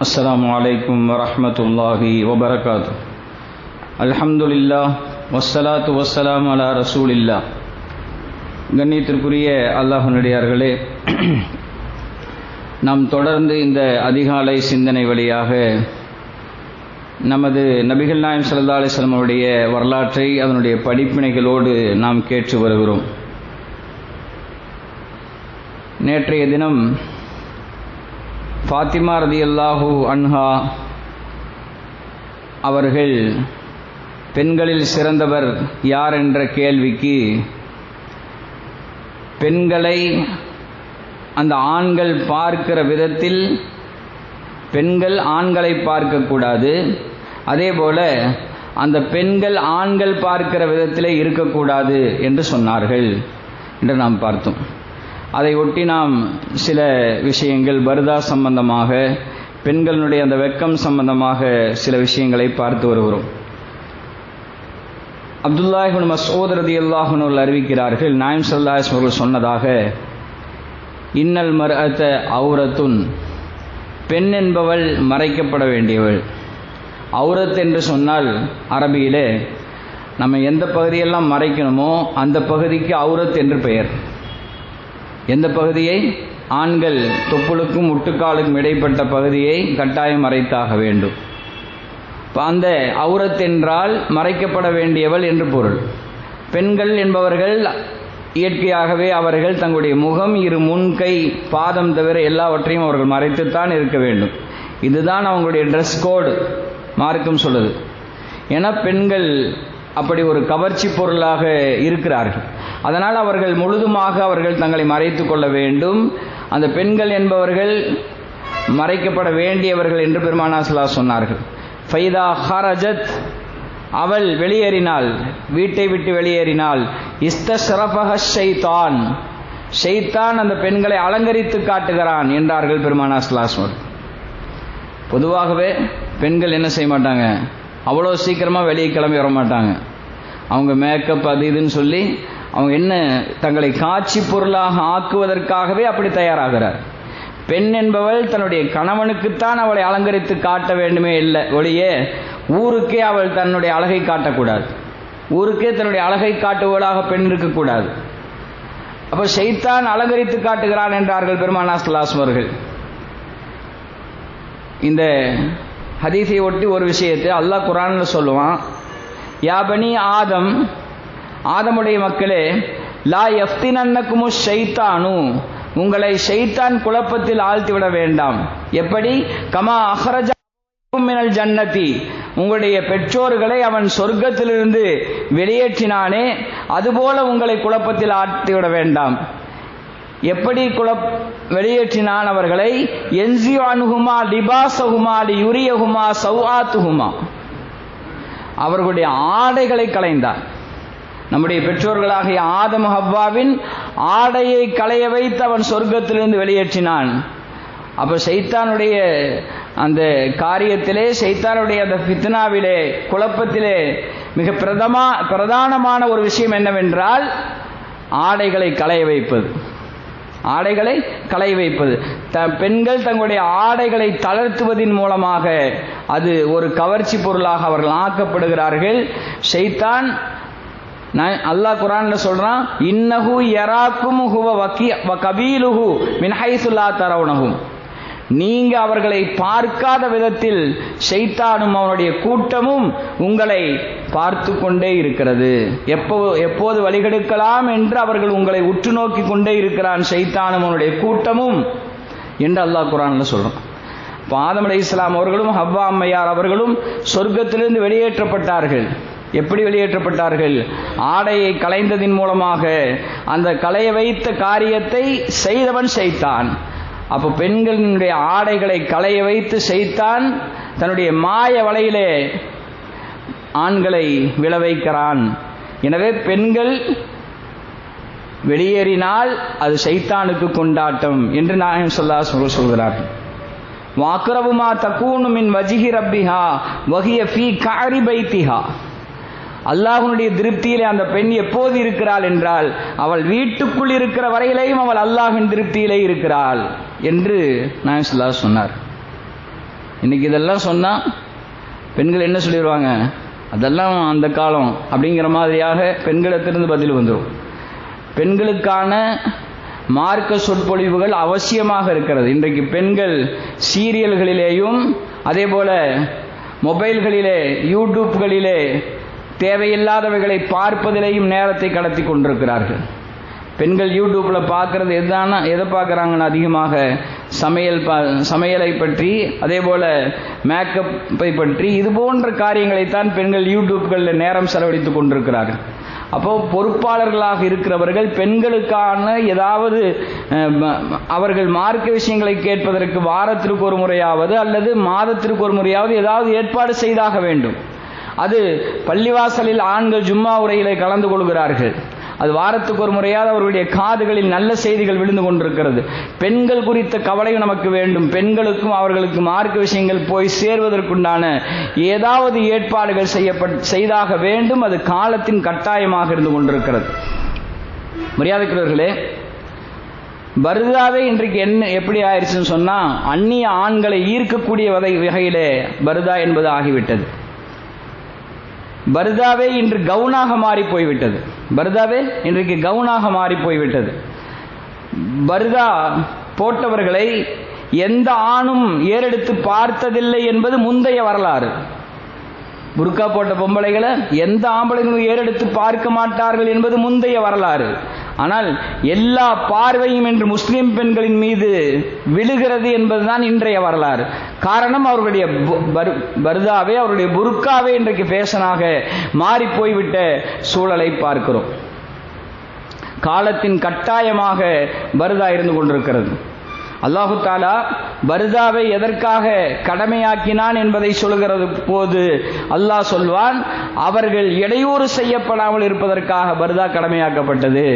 السلام عليكم ورحمة الله وبركاته الحمد لله والصلاة والسلام على رسول الله கண்ணியத்திற்குரிய அல்லாஹனுடையார்களே நாம் தொடர்ந்து இந்த அதிகாலை சிந்தனை வழியாக நமது நபிகள் நாயம் சல்லா அலிஸ்லாம் அவருடைய வரலாற்றை அதனுடைய படிப்பினைகளோடு நாம் கேட்டு வருகிறோம் நேற்றைய தினம் ஃபாத்திமா ரதி அல்லாஹூ அன்ஹா அவர்கள் பெண்களில் சிறந்தவர் யார் என்ற கேள்விக்கு பெண்களை அந்த ஆண்கள் பார்க்கிற விதத்தில் பெண்கள் ஆண்களை பார்க்கக்கூடாது அதே போல அந்த பெண்கள் ஆண்கள் பார்க்கிற விதத்திலே இருக்கக்கூடாது என்று சொன்னார்கள். என்று நாம் பார்த்தோம். அதை ஒட்டி நாம் சில விஷயங்கள் பர்தா சம்பந்தமாக பெண்களுடைய அந்த வெக்கம் சம்பந்தமாக சில விஷயங்களை பார்த்து வருகிறோம். அப்துல்லாஹின் மசூத் ரதி அல்லாஹுனூல் அறிவிக்கிறார்கள் நாயம் சல்லாஸ் அவர்கள் சொன்னதாக இன்னல் மர்அத்த அவுரத்துன். பெண் என்பவள் மறைக்கப்பட வேண்டியவள். அவுரத் என்று சொன்னால் அரபியிலே நம்ம எந்த பகுதியெல்லாம் மறைக்கணுமோ அந்த பகுதிக்கு அவுரத் என்று பெயர். எந்த பகுதியை? ஆண்கள் தொப்புளுக்கும் முட்டுக்காலுக்கும் இடைப்பட்ட பகுதியை கட்டாயம் மறைத்தாக வேண்டும். அந்த அவுரத் என்றால் மறைக்கப்பட வேண்டியவள் என்று பொருள். பெண்கள் என்பவர்கள் இயற்கையாகவே அவர்கள் தங்களுடைய முகம் இரு முன்கை பாதம் தவிர எல்லாவற்றையும் அவர்கள் மறைத்துத்தான் இருக்க வேண்டும். இதுதான் அவங்களுடைய ட்ரெஸ் கோடு மார்க்கம் சொல்லுது. ஏன்னா பெண்கள் அப்படி ஒரு கவர்ச்சி பொருளாக இருக்கிறார்கள். அதனால் அவர்கள் முழுதுமாக அவர்கள் தங்களை மறைத்து கொள்ள வேண்டும். அந்த பெண்கள் என்பவர்கள் மறைக்கப்பட வேண்டியவர்கள் என்று பெருமானாசலா சொன்னார்கள். ஃபைதா ஹரஜத் அவள் வெளியேறினாள் வீட்டை விட்டு வெளியேறினாள். இஸ்தரபக ஷைத்தான் ஷைத்தான் அந்த பெண்களை அலங்கரித்து காட்டுகிறான் என்றார்கள் பெருமானாஸ்லாஸ்வர் பொதுவாகவே பெண்கள் என்ன செய்ய மாட்டாங்க? அவ்வளோ சீக்கிரமாக வெளியே கிளம்பி வர மாட்டாங்க அவங்க மேக்கப் அது இதுன்னு சொல்லி அவங்க என்ன தங்களை காட்சி பொருளாக ஆக்குவதற்காகவே அப்படி தயாராகிறார். பெண் என்பவள் தன்னுடைய கணவனுக்குத்தான் அவளை அலங்கரித்து காட்ட வேண்டுமே இல்லை ஒளியே ஊருக்கே அவள் தன்னுடைய அழகை காட்டக்கூடாது. ஊருக்கே தன்னுடைய அழகை காட்டுவோளாக பெண் இருக்கக்கூடாது. அப்போ ஷைத்தான் அலங்கரித்து காட்டுகிறான் என்றார்கள் பெருமானா அவர்கள். இந்த ஹதீஸை ஒட்டி ஒரு விஷயத்தை அல்லாஹ் குரானில் சொல்லுவான் யாபனி ஆதம் ஆதமுடைய மக்களே லா எஃப்தினன்னக்குமு ஷைத்தானு. உங்களை ஷைத்தான் குழப்பத்தில் ஆழ்த்திவிட வேண்டாம். எப்படி? கமா அஹரஜா மினல் ஜன்னதி. உங்களுடைய பெற்றோர்களை அவன் சொர்க்கத்திலிருந்து வெளியேற்றினானே அதுபோல உங்களை குழப்பத்தில் ஆழ்த்திவிட வேண்டாம். எப்படி குழப் வெளியேற்றினான் அவர்களை? என்ஜியோ டிபாசகுமா யுரியகுமா சௌஆத்துகுமா. அவர்களுடைய ஆடைகளை கலைந்தான் நம்முடைய பெற்றோர்களாகிய ஆதம் ஹவ்வாவின் ஆடையை களைய வைத்து அவன் சொர்க்கத்திலிருந்து வெளியேற்றினான். அப்போ சைத்தானுடைய அந்த காரியத்திலே சைத்தானுடைய அந்த பித்னாவிலே குழப்பத்திலே மிக பிரதமா பிரதானமான ஒரு விஷயம் என்னவென்றால் ஆடைகளை களைய வைப்பது. ஆடைகளை களை வைப்பது. த பெண்கள் தங்களுடைய ஆடைகளை தளர்த்துவதன் மூலமாக அது ஒரு கவர்ச்சி பொருளாக அவர்கள் ஆக்கப்படுகிறார்கள். நான் அல்லாஹ் குரான்ல சொல்றான் இன்னஹு யராக்கும் ஹுவ வக்கி கபீலுஹு மின் ஹைசுல்லா தரவுனகும் நீங்க அவர்களை பார்க்காத விதத்தில் ஷைத்தானும் அவனுடைய கூட்டமும் உங்களை பார்த்து கொண்டே இருக்கிறது. எப்போ எப்போது வழிகெடுக்கலாம் என்று அவர்கள் உங்களை உற்று நோக்கி கொண்டே இருக்கிறான் ஷைத்தானும் அவனுடைய கூட்டமும் என்று அல்லாஹ் குரான்ல சொல்றான். பாதம் அலி இஸ்லாம் அவர்களும் ஹவ்வா அம்மையார் அவர்களும் சொர்க்கத்திலிருந்து வெளியேற்றப்பட்டார்கள். எப்படி வெளியேற்றப்பட்டார்கள்? ஆடையை களைந்ததின் மூலமாக அந்த களைய வைத்த காரியத்தை செய்தவன் செய்தான் அப்போ பெண்களினுடைய ஆடைகளை களைய வைத்து செய்தான் தன்னுடைய மாய வலையிலே ஆண்களை விழ வைக்கிறான். எனவே பெண்கள் வெளியேறினால் அது சைத்தானுக்கு கொண்டாட்டம் என்று நாயகம் சொல்லா சொல்ல சொல்கிறார் வாக்குரவுமா தக்கூனுமின் வஜிஹி ரப்பிஹா வகிய ஃபீ காரி பைத்திஹா. அல்லாஹுனுடைய திருப்தியிலே அந்த பெண் எப்போது இருக்கிறாள் என்றால் அவள் வீட்டுக்குள் இருக்கிற வரையிலேயும் அவள் அல்லாஹின் திருப்தியிலே இருக்கிறாள் என்று நாயசுல்லா சொன்னார். இன்னைக்கு இதெல்லாம் சொன்னால் பெண்கள் என்ன சொல்லிடுவாங்க அதெல்லாம் அந்த காலம் அப்படிங்கிற மாதிரியாக பெண்களிடத்திலிருந்து பதில் வந்துடும் பெண்களுக்கான மார்க்க சொற்பொழிவுகள் அவசியமாக இருக்கிறது. இன்றைக்கு பெண்கள் சீரியல்களிலேயும் அதே போல மொபைல்களிலே யூடியூப்களிலே தேவையில்லாதவைகளை பார்ப்பதிலேயும் நேரத்தை கடத்தி கொண்டிருக்கிறார்கள். பெண்கள் யூடியூப்பில் பார்க்குறது எதான எதை பார்க்குறாங்கன்னு அதிகமாக? சமையல் பா சமையலை பற்றி அதே போல் மேக்கப்பை பற்றி இது போன்ற காரியங்களைத்தான் பெண்கள் யூடியூப்களில் நேரம் செலவழித்து கொண்டிருக்கிறார்கள். அப்போ பொறுப்பாளர்களாக இருக்கிறவர்கள் பெண்களுக்கான ஏதாவது அவர்கள் மார்க்க விஷயங்களை கேட்பதற்கு வாரத்திற்கு ஒரு முறையாவது அல்லது மாதத்திற்கு ஒரு முறையாவது ஏதாவது ஏற்பாடு செய்தாக வேண்டும். அது பள்ளிவாசலில் ஆண்கள் ஜும்மா உரையிலே கலந்து கொள்கிறார்கள். அது வாரத்துக்கு ஒரு முறையாவது அவருடைய காதுகளில் நல்ல செய்திகள் விழுந்து கொண்டிருக்கிறது. பெண்கள் குறித்த கவலையும் நமக்கு வேண்டும். பெண்களுக்கும் அவர்களுக்கு மார்க்க விஷயங்கள் போய் சேர்வதற்குண்டான ஏதாவது ஏற்பாடுகள் செய்யப்பட் செய்தாக வேண்டும். அது காலத்தின் கட்டாயமாக இருந்து கொண்டிருக்கிறது. மரியாதைக்குரியவர்களே பருதாவே இன்றைக்கு என்ன எப்படி ஆயிடுச்சுன்னு சொன்னால் அந்நிய ஆண்களை ஈர்க்கக்கூடிய வகை வகையிலே பருதா என்பது ஆகிவிட்டது. பர்தாவே இன்று கவுனாக மாறி போய்விட்டது. பர்தாவே இன்றைக்கு கவுனாக மாறி போய்விட்டது. பர்தா போட்டவர்களை எந்த ஆணும் ஏறெடுத்து பார்த்ததில்லை என்பது முந்தைய வரலாறு. புர்கா போட்ட பொம்பளைகளை எந்த ஆம்பளைங்களும் ஏறெடுத்து பார்க்க மாட்டார்கள் என்பது முந்தைய வரலாறு. ஆனால் எல்லா பார்வையும் இன்று முஸ்லிம் பெண்களின் மீது விழுகிறது என்பதுதான் இன்றைய வரலாறு. காரணம் அவர்களுடைய பருதாவே அவருடைய புருக்காவே இன்றைக்கு ஃபேஷனாக மாறி போய்விட்ட சூழலை பார்க்கிறோம். காலத்தின் கட்டாயமாக பருதா இருந்து கொண்டிருக்கிறது. அல்லாஹு தாலா பருதாவை எதற்காக கடமையாக்கினான் என்பதை சொல்கிறது போது அல்லாஹ் சொல்வான் அவர்கள் இடையூறு செய்யப்படாமல் இருப்பதற்காக பருதா கடமையாக்கப்பட்டது.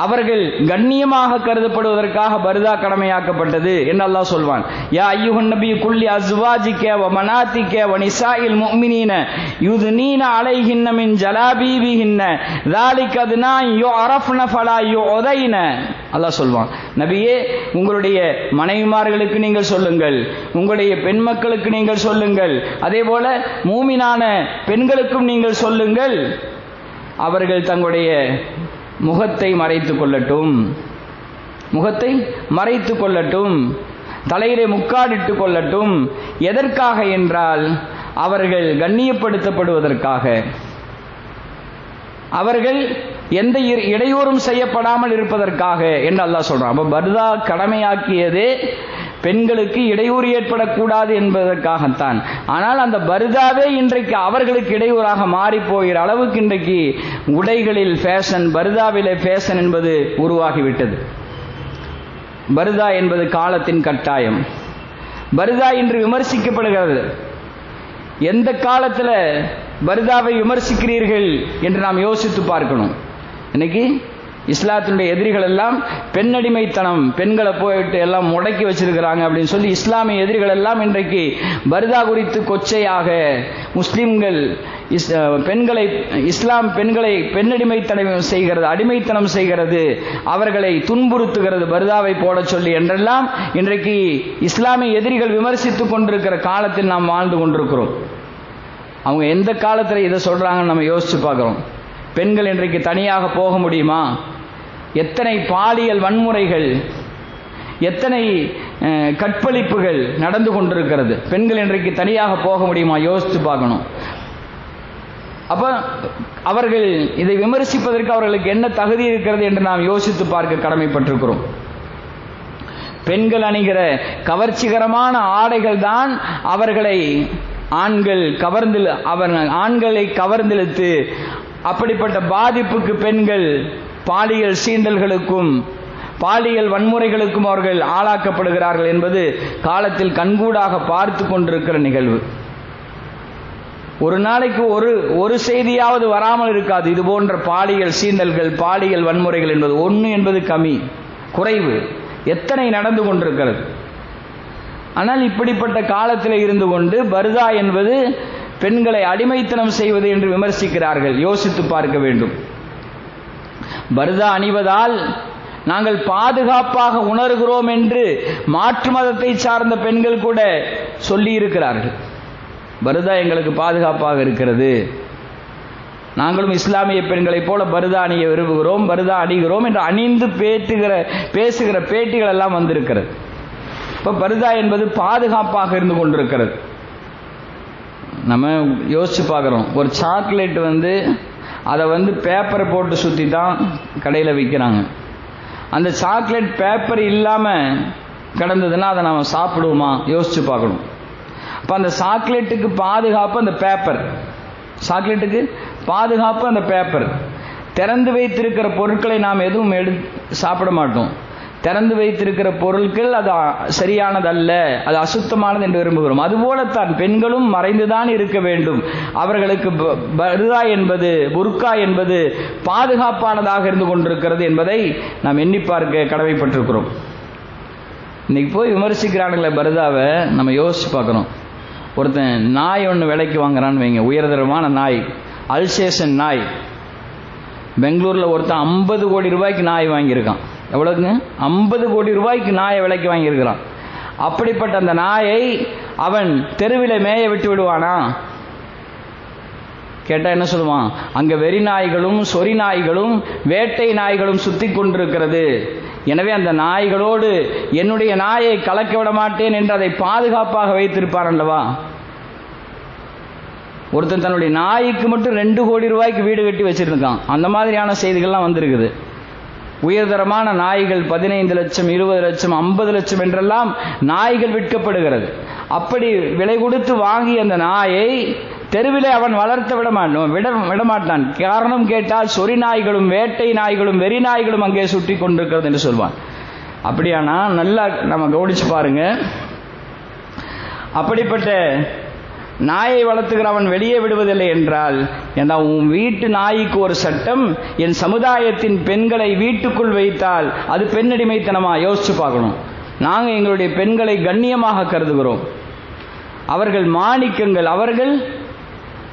அவர்கள் கண்ணியமாக கருதப்படுவதற்காக பருதா கடமையாக்கப்பட்டது என்று அல்லாஹ் சொல்வான் யா ஐயுஹன் நபி குல்லி அஸ்வாஜிக்க வ மனாத்திக்க வ நிசாயில் முஃமினீன யுதுனீன அலைஹின்ன மின் ஜலாபீபிஹின்ன ذلك அதுனா யுஅரஃப்ன ஃபலா யுதைன அல்லாஹ் சொல்வான் நபியே உங்களுடைய மனைவிமார்களுக்கு நீங்கள் சொல்லுங்கள் உங்களுடைய பெண் மக்களுக்கு நீங்கள் சொல்லுங்கள் அதே போல மூமினான பெண்களுக்கும் நீங்கள் சொல்லுங்கள் அவர்கள் தங்களுடைய முகத்தை மறைத்து கொள்ளட்டும். முகத்தை மறைத்து கொள்ளட்டும். தலையிலே முக்காடிட்டு கொள்ளட்டும். எதற்காக என்றால் அவர்கள் கண்ணியப்படுத்தப்படுவதற்காக. அவர்கள் எந்த இடையூறும் செய்யப்படாமல் இருப்பதற்காக என்று அல்லாஹ் சொல்றான். அப்ப பர்தா கடமையாக்கியதே பெண்களுக்கு இடையூறு ஏற்படக்கூடாது என்பதற்காகத்தான். ஆனால் அந்த பருதாவே இன்றைக்கு அவர்களுக்கு இடையூறாக மாறி போகிற அளவுக்கு இன்றைக்கு உடைகளில் ஃபேஷன் பர்தாவிலே ஃபேஷன் என்பது உருவாகிவிட்டது. பர்தா என்பது காலத்தின் கட்டாயம். பருதா இன்று விமர்சிக்கப்படுகிறது. எந்த காலத்தில் பருதாவை விமர்சிக்கிறீர்கள் என்று நாம் யோசித்து பார்க்கணும். இன்னைக்கு இஸ்லாத்தினுடைய எதிரிகள் எல்லாம் பெண்ணடிமைத்தனம் பெண்களை போயிட்டு எல்லாம் முடக்கி வச்சிருக்கிறாங்க அப்படின்னு சொல்லி இஸ்லாமிய எதிரிகள் எல்லாம் இன்றைக்கு பரிதா குறித்து கொச்சையாக முஸ்லிம்கள் இஸ் பெண்களை இஸ்லாம் பெண்களை பெண்ணடிமைத்தனம் செய்கிறது அடிமைத்தனம் செய்கிறது அவர்களை துன்புறுத்துகிறது பரிதாவை போடச் சொல்லி என்றெல்லாம் இன்றைக்கு இஸ்லாமிய எதிரிகள் விமர்சித்துக் கொண்டிருக்கிற காலத்தில் நாம் வாழ்ந்து கொண்டிருக்கிறோம். அவங்க எந்த காலத்தில் இதை சொல்றாங்கன்னு நம்ம யோசிச்சு பார்க்குறோம். பெண்கள் இன்றைக்கு தனியாக போக முடியுமா? எத்தனை பாலியல் வன்முறைகள் எத்தனை கற்பழிப்புகள் நடந்து கொண்டிருக்கிறது? பெண்கள் இன்றைக்கு தனியாக போக முடியுமா? யோசித்து பார்க்கணும். அப்ப அவர்கள் இதை விமர்சிப்பதற்கு அவர்களுக்கு என்ன தகுதி இருக்கிறது என்று நாம் யோசித்து பார்க்க கடமைப்பட்டிருக்கிறோம். பெண்கள் அணிகிற கவர்ச்சிகரமான ஆடைகள் தான் அவர்களை ஆண்கள் கவர்ந்து அவர் ஆண்களை கவர்ந்தெழுத்து அப்படிப்பட்ட பாதிப்புக்கு பெண்கள் பாலியல் சீண்டல்களுக்கும் பாலியல் வன்முறைகளுக்கும் அவர்கள் ஆளாக்கப்படுகிறார்கள் என்பது காலத்தில் கண்கூடாக பார்த்து கொண்டிருக்கிற நிகழ்வு. ஒரு நாளைக்கு ஒரு ஒரு செய்தியாவது வராமல் இருக்காது. இது போன்ற பாலியல் சீண்டல்கள் பாலியல் வன்முறைகள் என்பது ஒன்று என்பது கம்மி குறைவு. எத்தனை நடந்து கொண்டிருக்கிறது? ஆனால் இப்படிப்பட்ட காலத்தில் இருந்து கொண்டு பர்தா என்பது பெண்களை அடிமைத்தனம் செய்வது என்று விமர்சிக்கிறார்கள். யோசித்து பார்க்க வேண்டும். பர்தா அணிவதால் நாங்கள் பாதுகாப்பாக உணர்கிறோம் என்று மாற்று மதத்தை சார்ந்த பெண்கள் கூட சொல்லி இருக்கிறார்கள் பருதா எங்களுக்கு பாதுகாப்பாக இருக்கிறது. நாங்களும் இஸ்லாமிய பெண்களைப் போல பருதா அணிய விரும்புகிறோம் பருதா அணிகிறோம் என்று அணிந்து பேட்டுகிற பேசுகிற பேட்டிகள் எல்லாம் வந்திருக்கிறது. இப்போ பருதா என்பது பாதுகாப்பாக இருந்து கொண்டிருக்கிறது. நம்ம யோசிச்சு பார்க்குறோம். ஒரு சாக்லேட் வந்து அதை வந்து பேப்பரை போட்டு சுற்றி தான் கடையில் விற்கிறாங்க அந்த சாக்லேட் பேப்பர் இல்லாமல் கிடந்ததுன்னா அதை நம்ம சாப்பிடுவோமா? யோசிச்சு பார்க்கணும். அப்போ அந்த சாக்லேட்டுக்கு பாதுகாப்பு அந்த பேப்பர் சாக்லேட்டுக்கு பாதுகாப்பு அந்த பேப்பர் திறந்து வைத்திருக்கிற பொருட்களை நாம் எதுவும் எடு சாப்பிட மாட்டோம். திறந்து வைத்திருக்கிற பொருட்கள் அது சரியானதல்ல அது அசுத்தமானது என்று விரும்புகிறோம். அதுபோலத்தான் பெண்களும் மறைந்துதான் இருக்க வேண்டும். அவர்களுக்கு பருதா என்பது புர்கா என்பது பாதுகாப்பானதாக இருந்து கொண்டிருக்கிறது என்பதை நாம் எண்ணி பார்க்க கடமைப்பட்டிருக்கிறோம். இன்னைக்கு போய் விமர்சிக்கிறானுங்களே பருதாவை நம்ம யோசிச்சு பார்க்கணும். ஒருத்தன் நாய் ஒன்று விலைக்கு வாங்குறான்னு வைங்க உயர்தரமான நாய் அல்சேஷன் நாய். பெங்களூரில் ஒருத்தன் ஐம்பது கோடி ரூபாய்க்கு நாய் வாங்கியிருக்கான். எவ்வளோங்க ஐம்பது கோடி ரூபாய்க்கு நாயை விலைக்கு வாங்கியிருக்கிறான். அப்படிப்பட்ட அந்த நாயை அவன் தெருவில் மேய விட்டு விடுவானா? கேட்டால் என்ன சொல்லுவான்? அங்கே வெறி நாய்களும் சொறி நாய்களும் வேட்டை நாய்களும் சுற்றி கொண்டிருக்கிறது. எனவே அந்த நாய்களோடு என்னுடைய நாயை கலக்க விட மாட்டேன் என்று அதை பாதுகாப்பாக வைத்திருப்பார் அல்லவா? ஒருத்தன் தன்னுடைய நாய்க்கு மட்டும் ரெண்டு கோடி ரூபாய்க்கு வீடு கட்டி வச்சிருக்கான். அந்த மாதிரியான செய்திகள்லாம் வந்திருக்குது. உயர்தரமான நாய்கள் பதினைந்து லட்சம் இருபது லட்சம் ஐம்பது லட்சம் என்றெல்லாம் நாய்கள் விற்கப்படுகிறது. அப்படி விலை கொடுத்து வாங்கி அந்த நாயை தெருவிலே அவன் வளர்த்து விடமாட்டான் விட விடமாட்டான் காரணம் கேட்டால் சொறி நாய்களும் வேட்டை நாய்களும் வெறி நாய்களும் அங்கே சுற்றி கொண்டிருக்கிறது என்று சொல்வான். அப்படியானா? நல்லா நம்ம கவனிச்சு பாருங்க. அப்படிப்பட்ட நாயை வளர்த்துகிறவன் வெளியே விடுவதில்லை என்றால் ஏன்னா உன் வீட்டு நாய்க்கு ஒரு சட்டம் என் சமுதாயத்தின் பெண்களை வீட்டுக்குள் வைத்தால் அது பெண்ணடிமைத்தனமா? யோசிச்சு பார்க்கணும். நாங்கள் எங்களுடைய பெண்களை கண்ணியமாக கருதுகிறோம். அவர்கள் மாணிக்கங்கள் அவர்கள்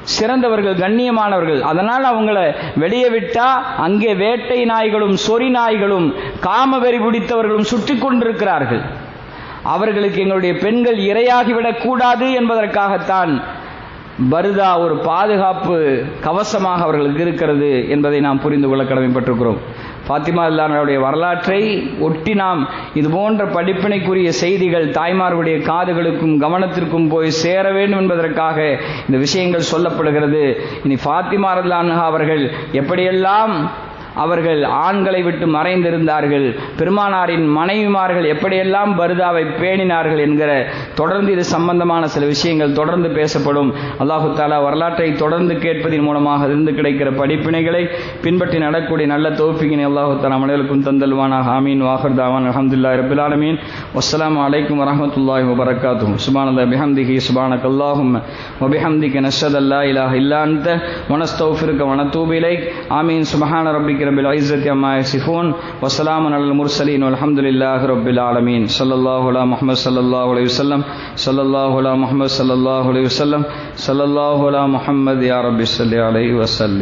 சிறந்தவர்கள் கண்ணியமானவர்கள். அதனால் அவங்கள வெளியே விட்டா அங்கே வேட்டை நாய்களும் சொறி நாய்களும் காமவெறி பிடித்தவர்களும் சுற்றி கொண்டிருக்கிறார்கள். அவர்களுக்கு எங்களுடைய பெண்கள் இரையாகிவிடக் கூடாது என்பதற்காகத்தான் பருதா ஒரு பாதுகாப்பு கவசமாக அவர்களுக்கு இருக்கிறது என்பதை நாம் புரிந்து கொள்ள கடமைப்பட்டிருக்கிறோம். பாத்திமா இல்லாருடைய வரலாற்றை ஒட்டி நாம் இது போன்ற படிப்பினைக்குரிய செய்திகள் தாய்மார்களுடைய காதுகளுக்கும் கவனத்திற்கும் போய் சேர வேண்டும் என்பதற்காக இந்த விஷயங்கள் சொல்லப்படுகிறது. இனி ஃபாத்திமா ரல்லான்ஹா அவர்கள் எப்படியெல்லாம் அவர்கள் ஆண்களை விட்டு மறைந்திருந்தார்கள் பெருமானாரின் மனைவிமார்கள் எப்படியெல்லாம் பருதாவை பேணினார்கள் என்கிற தொடர்ந்து இது சம்பந்தமான சில விஷயங்கள் தொடர்ந்து பேசப்படும் அல்லாஹு தாலா வரலாற்றை தொடர்ந்து கேட்பதன் மூலமாக இருந்து கிடைக்கிற படிப்பினைகளை பின்பற்றி நடக்கூடிய நல்ல தோப்பிகினை அல்லாஹு தாலா மனிதர்களுக்கும் தந்தல்வானாக ஆமீன் வாஹர் தாவான் அஹமதுல்லா ரபில் ஆலமீன் வஸ்ஸலாம் அலைக்கும் வரமத்துல்லாஹி வபரகாத்தும் சுபானல்லா பிஹம்திஹி சுபானக் அல்லாஹும் وبحمدك نشهد ان لا اله الا انت ونستغفرك ونتوب اليك امين سبحان ربك رب العزت عما صفون وسلام علی المرسلین الحمد للہ رب العالمین صلی اللہ علیہ محمد صلی اللہ علیہ وسلم. صلی اللہ علیہ محمد صلی اللہ علیہ وسلم. صلی اللہ علیہ محمد یا رب صلی علیہ وسلم.